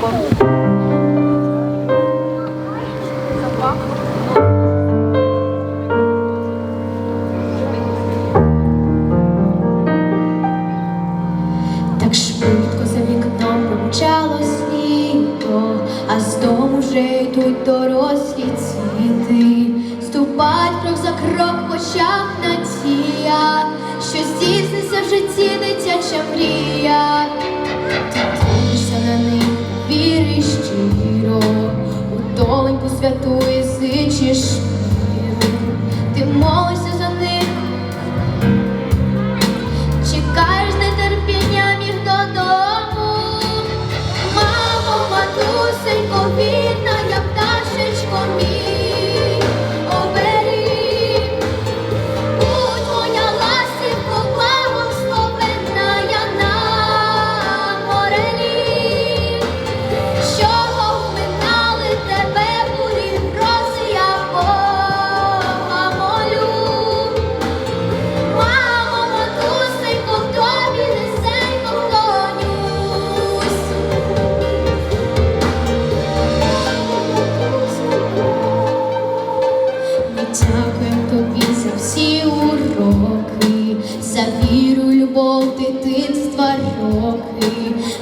Так швидко за вікном помчалось літо, а з дому вже йдуть дорослі цвіти. Ступать крок за крок в очах надія, що в житті дитяча мрія. Щиро, у доленьку святу і миру. Ти молишся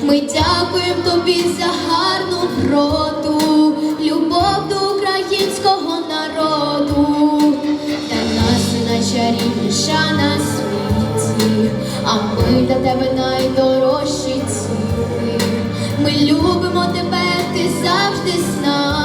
Ми дякуємо тобі за гарну вроду, любов до українського народу. Для нас найчарівніша на світі, а ми для тебе найдорожчі ціни. Ми любимо тебе, ти завжди з нами,